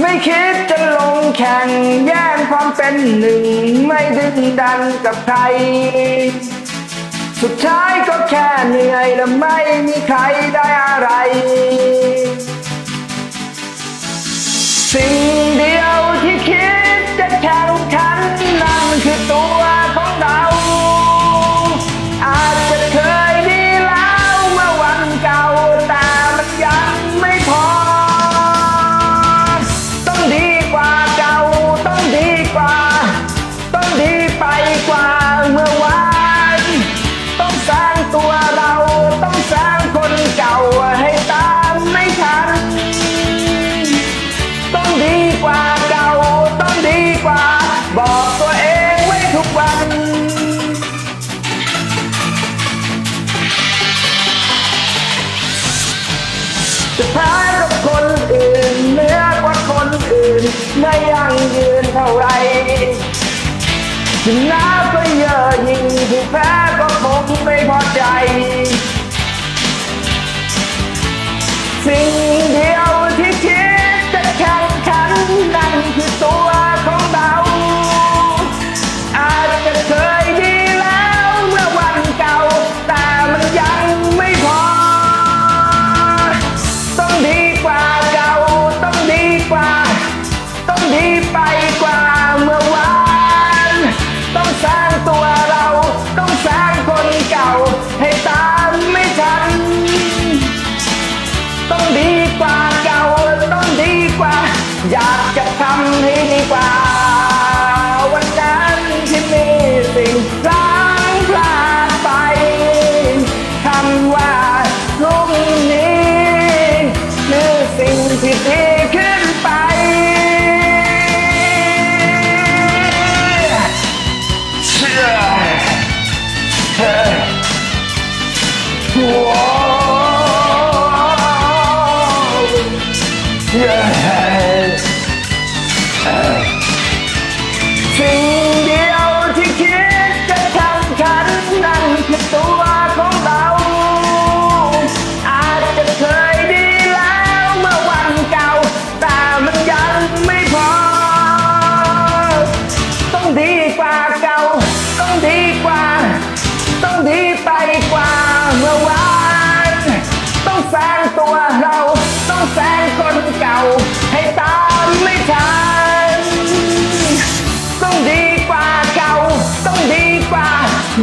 ไม่คิดจะลงแข่งแย่งความเป็นหนึ่ง ไม่ดึงดันกับใคร สุดท้ายก็แค่เหนื่อยและไม่มีใครได้อะไร สิ่ง จะแพ้กับคนอื่นเหนือกว่าคนอื่น ไม่ยั่งยืนเท่าไรชนะก็เยอะยิ่งผู้แพ้ก็คงไม่พอใจ ตามไม่ทัน ต้องดีกว่าเก่าต้องดีกว่า อยากจะทำให้ดีกว่า Yeah.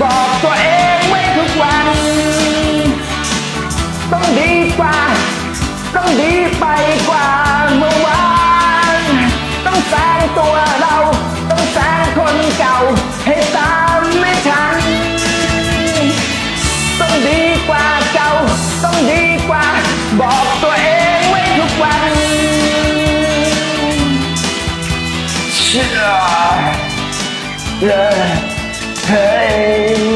บอกตัวเองไว้ทุกวัน ต้องดีกว่า ต้องดีไปกว่าเมื่อวาน ต้องแซงตัวเรา ต้องแซงคนเก่า ให้ตามไม่ทัน ต้องดีกว่าเก่า ต้องดีกว่า บอกตัวเองไว้ทุกวัน เชื่อเลย เฮ้ย